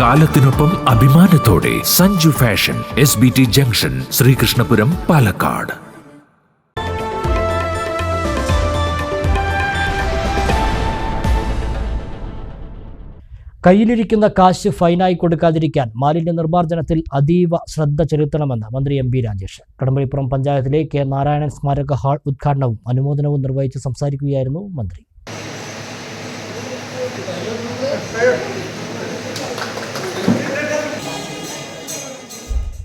കാലത്തിനൊപ്പം അഭിമാനത്തോടെ Sanju fashion S B T junction Sreekrishnapuram Palakkad. കയ്യിലിരിക്കുന്ന കാശ് ഫൈനായി കൊടുക്കാതിരിക്കാൻ മാലിന്യ നിർമ്മാർജനത്തിൽ അതീവ ശ്രദ്ധ ചെലുത്തണമെന്ന് മന്ത്രി എം ബി രാജേഷ്. കടമ്പളിപ്പുറം പഞ്ചായത്തിലെ കെ നാരായണൻ സ്മാരക ഹാൾ ഉദ്ഘാടനവും അനുമോദനവും നിർവഹിച്ച് സംസാരിക്കുകയായിരുന്നു മന്ത്രി.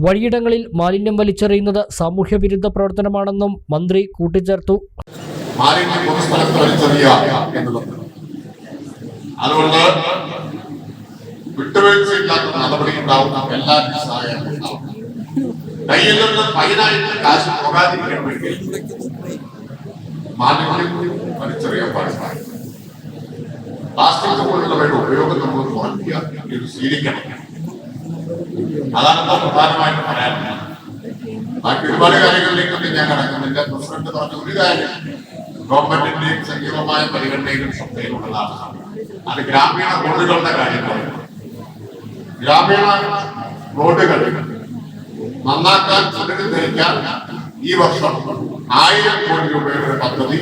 വഴിയിടങ്ങളിൽ മാലിന്യം വലിച്ചെറിയുന്നത് സാമൂഹ്യ വിരുദ്ധ പ്രവർത്തനമാണെന്നും മന്ത്രി കൂട്ടിച്ചേർത്തു. അതുകൊണ്ട് വിട്ടുവീഴ്ചയില്ലാത്ത നടപടി ഉണ്ടാവും എല്ലാ സഹായങ്ങളും കയ്യിൽ നിന്ന് ഫൈനായിട്ട് കാശ് പോകാതിരിക്കണമെങ്കിൽ മാലിന്യം വലിച്ചെറിയാൻ പാടില്ല. പ്ലാസ്റ്റിക് പോലുള്ളവയുടെ ഉപയോഗം നമ്മൾ കുറയ്ക്കുക ഇത് ശീലിക്കണം. അതാണ് ഇപ്പോൾ പ്രധാനമായിട്ട് പറയാനുള്ളത്. ബാക്കി ഒരുപാട് കാര്യങ്ങളിലേക്കൊന്നും ഞാൻ കടക്കുന്നില്ല. പ്രസിഡന്റ് പറഞ്ഞ ഒരു കാര്യം ഗവൺമെന്റിന്റെയും സജീവമായ പരിഗണനയിലും ശ്രദ്ധയിലുള്ളതാണ് അത് ഗ്രാമീണ റോഡുകളുടെ കാര്യമാണ്. ഗ്രാമീണ റോഡുകൾ നന്നാക്കാൻ പുനരുദ്ധരിക്കാൻ ഈ വർഷം ആയിരം കോടി രൂപയുടെ ഒരു പദ്ധതി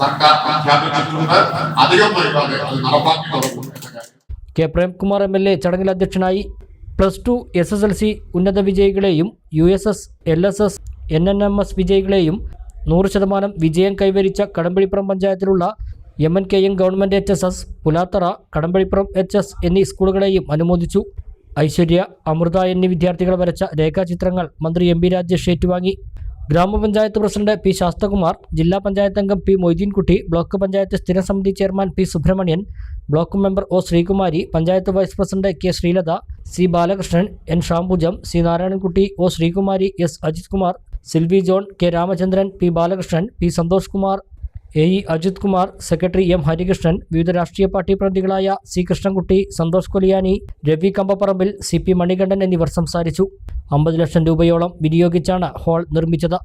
സർക്കാർ പ്രഖ്യാപിച്ചിട്ടുണ്ട്. അധികം വൈകാതെ അത് നടപ്പാക്കി തുടങ്ങും K Premkumar M L A ചടങ്ങിൽ അധ്യക്ഷനായി plus two S S L C ഉന്നത വിജയികളെയും U S S L S S N N M S വിജയികളെയും നൂറ് ശതമാനം വിജയം കൈവരിച്ച Kadambalipuram പഞ്ചായത്തിലുള്ള M N K M government H S S Pulathara Kadambalipuram H S എന്നീ സ്കൂളുകളെയും അനുമോദിച്ചു. ഐശ്വര്യ അമൃത എന്നീ വിദ്യാർത്ഥികൾ വരച്ച രേഖാചിത്രങ്ങൾ മന്ത്രി എം പി രാജേഷ് ഏറ്റുവാങ്ങി. ഗ്രാമപഞ്ചായത്ത് പ്രസിഡന്റ് പി ശാസ്തകുമാർ ജില്ലാ പഞ്ചായത്ത് അംഗം പി മൊയ്തീൻകുട്ടി ബ്ലോക്ക് പഞ്ചായത്ത് സ്ഥിരം സമിതി chairman P Subrahmanyan block member O Sreekumari panchayat vice president K Sreelatha C Balakrishnan N Shambujam C Narayanankutty O Sreekumari S Ajith Kumar Silvy John K Ramachandran P Balakrishnan P Santhosh Kumar A E Ajith Kumar secretary M Harikrishnan വിവിധ രാഷ്ട്രീയ party പ്രതിനിധികളായ C Krishnankutty Santhosh Koliyani Ravi Kambaparambil C P Manikandan എന്നിവർ സംസാരിച്ചു. അമ്പത് ലക്ഷം രൂപയോളം വിനിയോഗിച്ചാണ് hall നിർമ്മിച്ചത്.